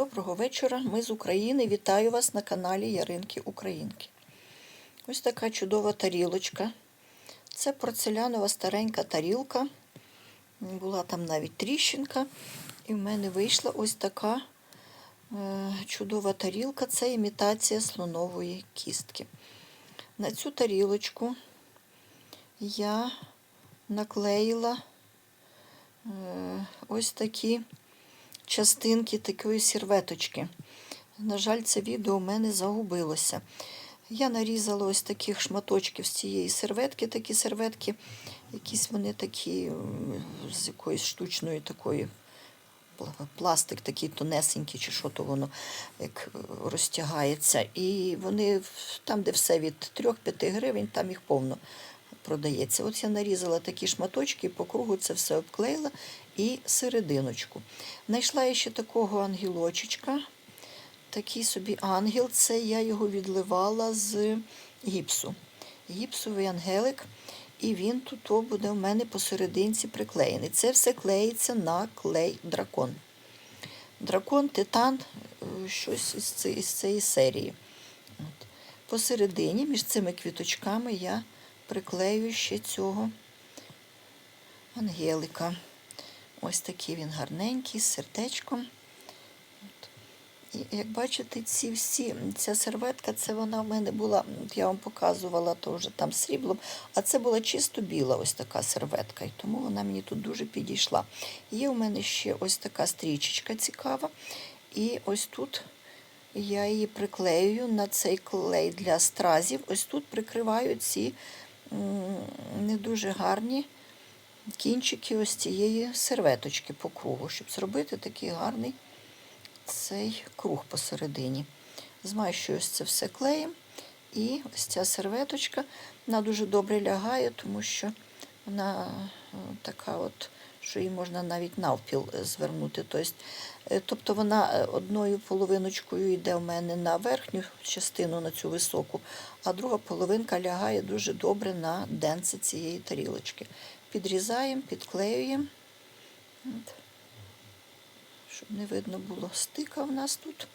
Доброго вечора. Ми з України. Вітаю вас на каналі Яринки Українки. Ось така чудова тарілочка. Це порцелянова старенька тарілка. Була там навіть тріщинка. І в мене вийшла ось така е, чудова тарілка. Це імітація слонової кістки. На цю тарілочку я наклеїла е, ось такі частинки такої серветочки. На жаль, це відео у мене загубилося. Я нарізала ось таких шматочків з цієї серветки, такі серветки, якісь вони такі з якоїсь штучної такої пластик такий тонесенький, чи що то воно як е, розтягається. І вони там, де все від 3-5 гривень, там їх повно продається. От я нарізала такі шматочки, по кругу це все обклеїла і серединочку. Знайшла я ще такого ангелочечка. Такий собі ангел, це я його відливала з гіпсу. Гіпсовий ангелик, і він тут буде в мене посерединці приклеєний. Це все клеїться на клей дракон. Дракон, титан, е, щось із цієї серії. От. Посередині, між цими квіточками, я приклею ще цього ангелика. Ось такий він гарненький, з сердечком. І як бачите, ці всі, ця серветка, це вона в мене була, я вам показувала теж там сріблом, а це була чисто біла ось така серветка, і тому вона мені тут дуже підійшла. Є у мене ще ось така стрічечка цікава. І ось тут я її приклею на цей клей для стразів. Ось тут прикриваю ці не дуже гарні кінчики ось цієї серветочки по кругу, щоб зробити такий гарний цей круг посередині. Змащую ось це все клеєм. І ось ця серветочка, вона дуже добре лягає, тому що вона е, така от, що її можна навіть навпіл е, звернути. Тобто, е, тобто вона е, одною половиночкою йде в мене на верхню частину, на цю високу, а друга половинка лягає дуже добре на денце цієї тарілочки. Підрізаємо, підклеюємо. Щоб не видно було стика в нас тут.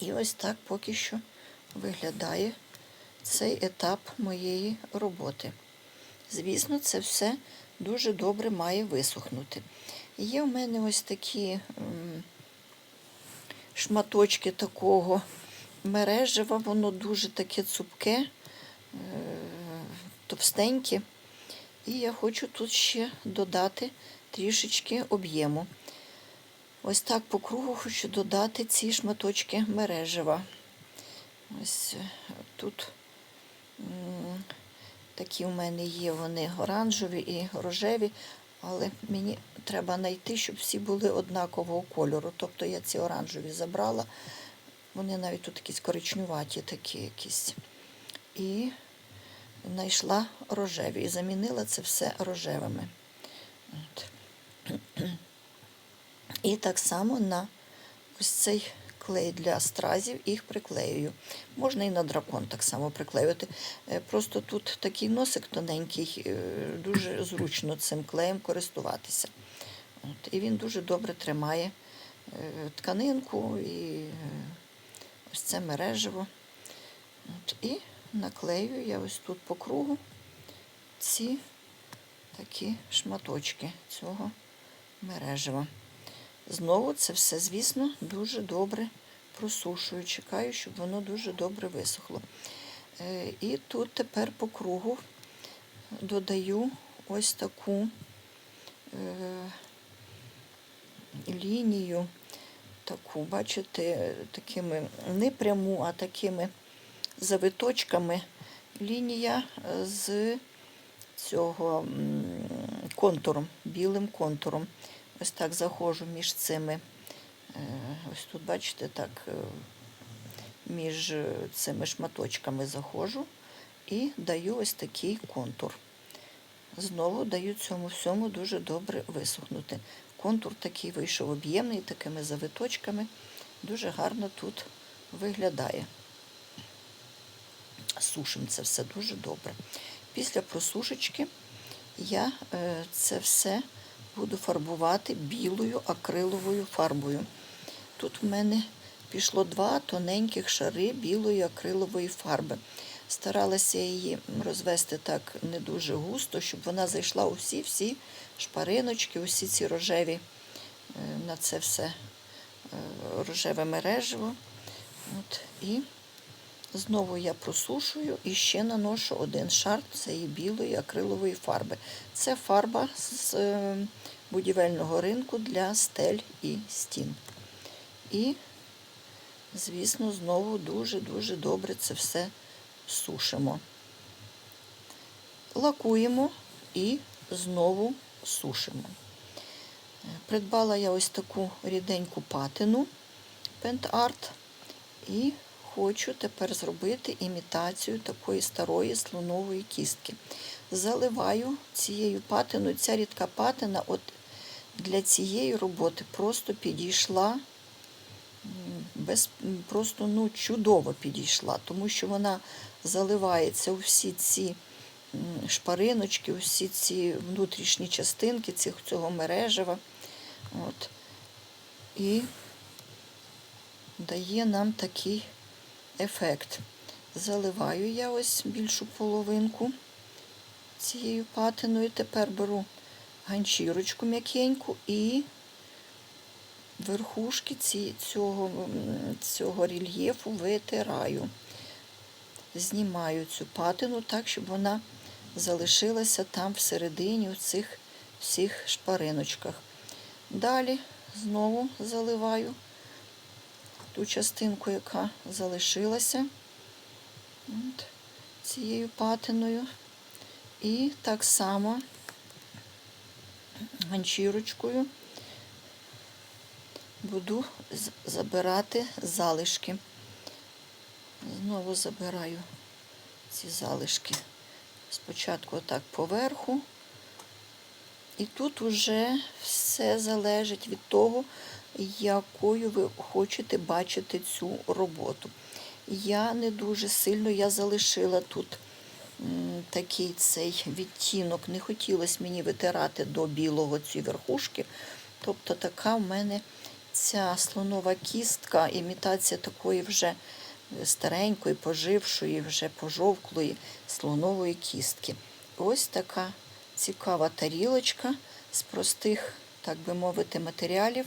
І ось так поки що виглядає цей етап моєї роботи. Звісно, це все дуже добре має висохнути. Є в мене ось такі шматочки такого мережева, воно дуже таке цупке, е, товстеньке. І я хочу тут ще додати трішечки об'єму. Ось так по кругу хочу додати ці шматочки мережева. Ось е, тут такі у мене є вони оранжеві і рожеві, але мені треба знайти, щоб всі були однакового кольору. Тобто я ці оранжеві забрала, вони навіть тут якісь коричнюваті такі якісь. І знайшла рожеві і замінила це все рожевими. От. І так само на ось цей клей для стразів їх приклеюю. Можна і на дракон так само приклеювати. Е, Просто тут такий носик тоненький, е, дуже зручно цим клеєм користуватися. От. І він дуже добре тримає е, тканинку і ось це мережево. От. І наклею я ось тут по кругу ці такі шматочки цього мережева. Знову це все, звісно, дуже добре просушую. Чекаю, щоб воно дуже добре висохло. Е, І тут тепер по кругу додаю ось таку е, лінію, таку, бачите, такими не пряму, а такими завиточками лінія е, з цього контуром, білим контуром. Ось так заходжу між цими. е, Ось тут, бачите, так е, між е, цими шматочками заходжу і даю ось такий контур. Знову даю цьому всьому дуже добре висохнути. Контур такий вийшов об'ємний, такими завиточками. Дуже гарно тут виглядає. Сушимо це все дуже добре. Після просушечки я це все буду фарбувати білою акриловою фарбою. Тут в мене пішло два тоненьких шари білої акрилової фарби. Старалася її розвести так не дуже густо, щоб вона зайшла у всі-всі шпариночки, усі ці рожеві е, на це все е, рожеве мережево. От, і знову я просушую і ще наношу один шар цієї білої акрилової фарби. Це фарба з е, будівельного ринку для стель і стін. І, звісно, знову дуже-дуже добре це все сушимо. Лакуємо і знову сушимо. Придбала я ось таку ріденьку патину Pent Art і хочу тепер зробити імітацію такої старої слонової кістки. Заливаю цією патиною. Ця рідка патина от для цієї роботи просто підійшла без, просто ну, чудово підійшла, тому що вона заливається у всі ці шпариночки, усі ці внутрішні частинки цих, цього мережева. От. І дає нам такий ефект. Заливаю я ось більшу половинку цією патиною. Тепер беру ганчірочку м'якеньку і верхушки ці, цього, цього рельєфу витираю. Знімаю цю патину так, щоб вона залишилася там всередині у цих всіх шпариночках. Далі знову заливаю ту частинку, яка залишилася от, цією патиною. І так само ганчірочкою буду забирати залишки. Знову забираю ці залишки. Спочатку отак поверху. І тут уже все залежить від того, якою ви хочете бачити цю роботу. Я не дуже сильно я залишила тут такий цей відтінок. Не хотілося мені витирати до білого ці верхушки. Тобто така в мене ця слонова кістка, імітація такої вже старенької, пожившої, вже пожовклої слонової кістки. Ось така цікава тарілочка з простих, так би мовити, матеріалів